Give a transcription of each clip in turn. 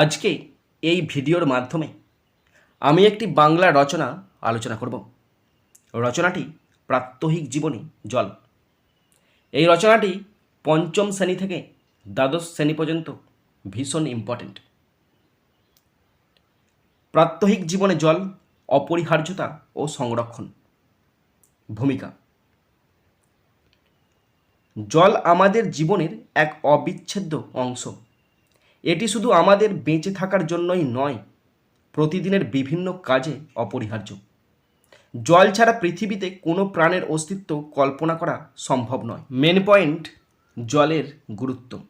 আজকে এই ভিডিওর মাধ্যমে আমি একটি বাংলা রচনা আলোচনা করব। রচনাটি প্রাত্যহিক জীবনী জল। এই রচনাটি পঞ্চম শ্রেণি থেকে দ্বাদশ শ্রেণি পর্যন্ত ভীষণ ইম্পর্ট্যান্ট প্রাত্যহিক জীবনে জল অপরিহার্যতা ও সংরক্ষণ ভূমিকা। জল আমাদের জীবনের এক অবিচ্ছেদ্য অংশ। এটি শুধু আমাদের বেঁচে থাকার জন্যই নয়, প্রতিদিনের বিভিন্ন কাজে অপরিহার্য। জল ছাড়া পৃথিবীতে কোনো প্রাণের অস্তিত্ব কল্পনা করা সম্ভব নয়। মেন পয়েন্ট জলের গুরুত্ব।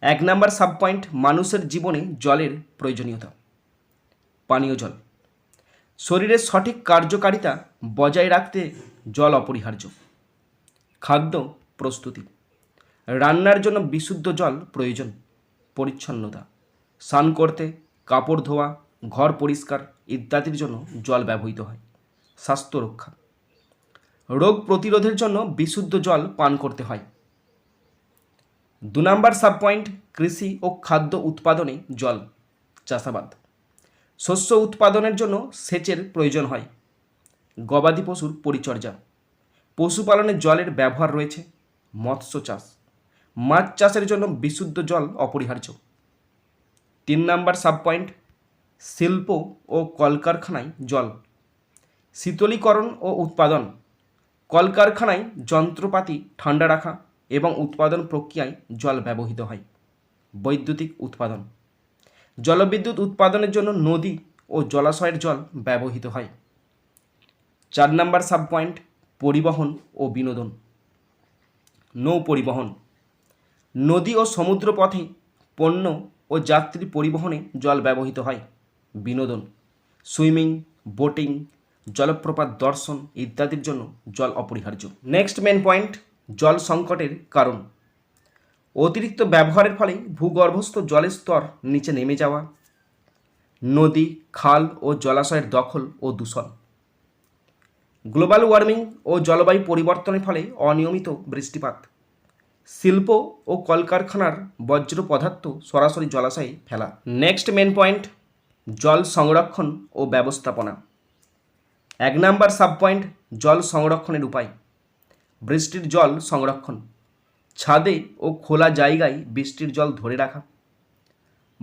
এক নাম্বার সাব পয়েন্ট মানুষের জীবনে জলের প্রয়োজনীয়তা। পানীয় জল। শরীরের সঠিক কার্যকারিতা বজায় রাখতে জল অপরিহার্য। খাদ্য প্রস্তুতি। রান্নার জন্য বিশুদ্ধ জল প্রয়োজন। পরিচ্ছন্নতা, স্নান করতে, কাপড় ধোয়া, ঘর পরিষ্কার ইত্যাদির জন্য জল ব্যবহৃত হয়। স্বাস্থ্য রক্ষা। রোগ প্রতিরোধের জন্য বিশুদ্ধ জল পান করতে হয়। দু নম্বর সাব পয়েন্ট কৃষি ও খাদ্য উৎপাদনে জল, চাষাবাদ। শস্য উৎপাদনের জন্য সেচের প্রয়োজন হয়। গবাদি পশুর পরিচর্যা। পশুপালনে জলের ব্যবহার রয়েছে। মৎস্য চাষ। মাছ চাষের জন্য বিশুদ্ধ জল অপরিহার্য। তিন নাম্বার সাব পয়েন্ট শিল্প ও কলকারখানায় জল। শীতলীকরণ ও উৎপাদন। কলকারখানায় যন্ত্রপাতি ঠান্ডা রাখা এবং উৎপাদন প্রক্রিয়ায় জল ব্যবহৃত হয়। বৈদ্যুতিক উৎপাদন। জলবিদ্যুৎ উৎপাদনের জন্য নদী ও জলাশয়ের জল ব্যবহৃত হয়। চার নাম্বার সাব পয়েন্ট পরিবহন ও বিনোদন। নৌ পরিবহন। নদী ও সমুদ্র পথে পণ্য ও যাত্রী পরিবহনে জল ব্যবহৃত হয়। বিনোদন, সুইমিং, বোটিং, জলপ্রপাত দর্শন ইত্যাদির জন্য জল অপরিহার্য। নেক্সট মেন পয়েন্ট, জল সংকটের কারণ। অতিরিক্ত ব্যবহারের ফলে ভূগর্ভস্থ জলের স্তর নিচে নেমে যাওয়া, নদী, খাল ও জলাশয়ের দখল ও দূষণ। গ্লোবাল ওয়ার্মিং ও জলবায়ু পরিবর্তনের ফলে অনিয়মিত বৃষ্টিপাত। শিল্প ও কলকারখানার বজ্র পদার্থ সরাসরি জলাশয়ে ফেলা। নেক্সট মেন পয়েন্ট জল সংরক্ষণ ও ব্যবস্থাপনা। এক নাম্বার সাব পয়েন্ট জল সংরক্ষণের উপায়। বৃষ্টির জল সংরক্ষণ। ছাদে ও খোলা জায়গায় বৃষ্টির জল ধরে রাখা।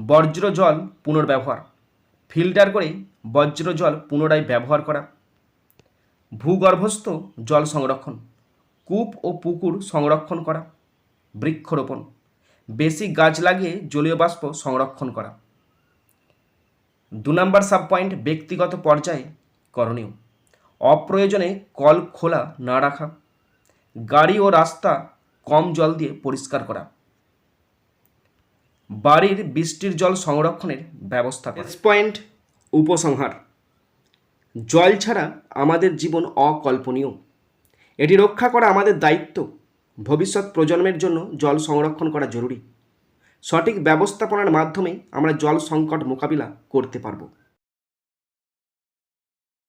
বজ্র জল পুনর্ব্যবহার। ফিল্টার করে বজ্র জল পুনরায় ব্যবহার করা। ভূগর্ভস্থ জল সংরক্ষণ। কূপ ও পুকুর সংরক্ষণ করা। বৃক্ষরোপণ। বেশি গাছ লাগিয়ে জলীয় বাষ্প সংরক্ষণ করা। দু নম্বর সাব পয়েন্ট ব্যক্তিগত পর্যায়ে করণীয়। অপ্রয়োজনে কল খোলা না রাখা। গাড়ি ও রাস্তা কম জল দিয়ে পরিষ্কার করা। বাড়ির বৃষ্টির জল সংরক্ষণের ব্যবস্থা করা। পয়েন্ট উপসংহার। জল ছাড়া আমাদের জীবন অকল্পনীয়। এটি রক্ষা করা আমাদের দায়িত্ব। ভবিষ্যৎ প্রজন্মের জন্য জল সংরক্ষণ করা জরুরি। সঠিক ব্যবস্থাপনার মাধ্যমে আমরা জল সংকট মোকাবিলা করতে পারব।